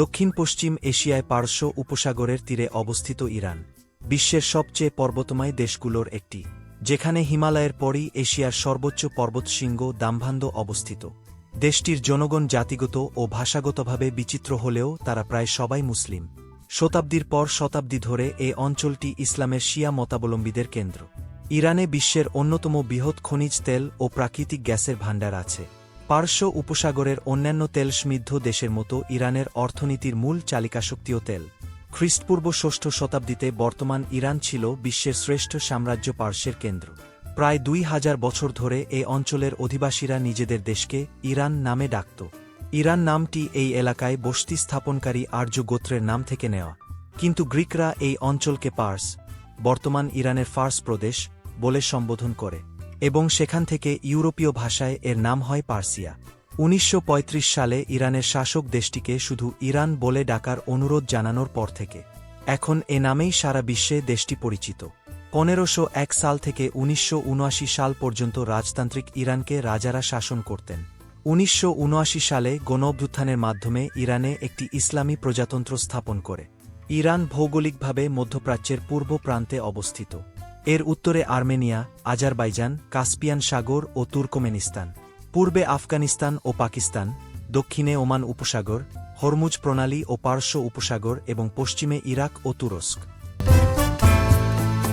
দক্ষিণ পশ্চিম এশিয়ায় পারস্য উপসাগরের তীরে অবস্থিত ইরান, বিশ্বের সবচেয়ে পর্বতময় দেশগুলোর একটি, যেখানে হিমালয়ের পরই এশিয়ার সর্বোচ্চ পর্বতশৃঙ্গ দামভান্দ অবস্থিত। দেশটির জনগণ জাতিগত ও ভাষাগতভাবে বিচিত্র হলেও তারা প্রায় সবাই মুসলিম। শতাব্দীর পর শতাব্দী ধরে এ অঞ্চলটি ইসলামের শিয়া মতাবলম্বীদের কেন্দ্র। ইরানে বিশ্বের অন্যতম বৃহৎ খনিজ তেল ও প্রাকৃতিক গ্যাসের ভাণ্ডার আছে। পারস্য উপসাগরের অন্যান্য তেল সমৃদ্ধ দেশের মতো ইরানের অর্থনীতির মূল চালিকাশক্তিও তেল। খ্রিস্টপূর্ব ষষ্ঠ শতাব্দীতে বর্তমান ইরান ছিল বিশ্বের শ্রেষ্ঠ সাম্রাজ্য পার্শ্বের কেন্দ্র। প্রায় দুই হাজার বছর ধরে এ অঞ্চলের অধিবাসীরা নিজেদের দেশকে ইরান নামে ডাকত। ইরান নামটি এই এলাকায় বসতি স্থাপনকারী আর্য গোত্রের নাম থেকে নেওয়া। কিন্তু গ্রিকরা এই অঞ্চলকে পার্স, বর্তমান ইরানের ফার্স প্রদেশ বলে সম্বোধন করে। এবং সেখান থেকে ইউরোপীয় ভাষায় এর নাম হয় পার্সিয়া। উনিশশো পঁয়ত্রিশ সালে ইরানের শাসক দেশটিকে শুধু ইরান বলে ডাকার অনুরোধ জানানোর পর থেকে। এখন এ নামেই সারা বিশ্বে দেশটি পরিচিত। পনেরোশো এক সাল থেকে উনিশশো উনআশি সাল পর্যন্ত রাজতান্ত্রিক ইরানকে রাজারা শাসন করতেন। উনিশশো উনআশি সালে গণঅভ্যুত্থানের মাধ্যমে ইরানে একটি ইসলামী প্রজাতন্ত্র স্থাপন করে। ইরান ভৌগোলিকভাবে মধ্যপ্রাচ্যের পূর্ব প্রান্তে অবস্থিত। এর উত্তরে আর্মেনিয়া, আজারবাইজান, কাস্পিয়ান সাগর ও তুর্কমেনিস্তান। পূর্বে আফগানিস্তান ও পাকিস্তান, দক্ষিণে ওমান উপসাগর, হরমুজ প্রণালী ও পার্শ্ব উপসাগর এবং পশ্চিমে ইরাক ও তুরস্ক।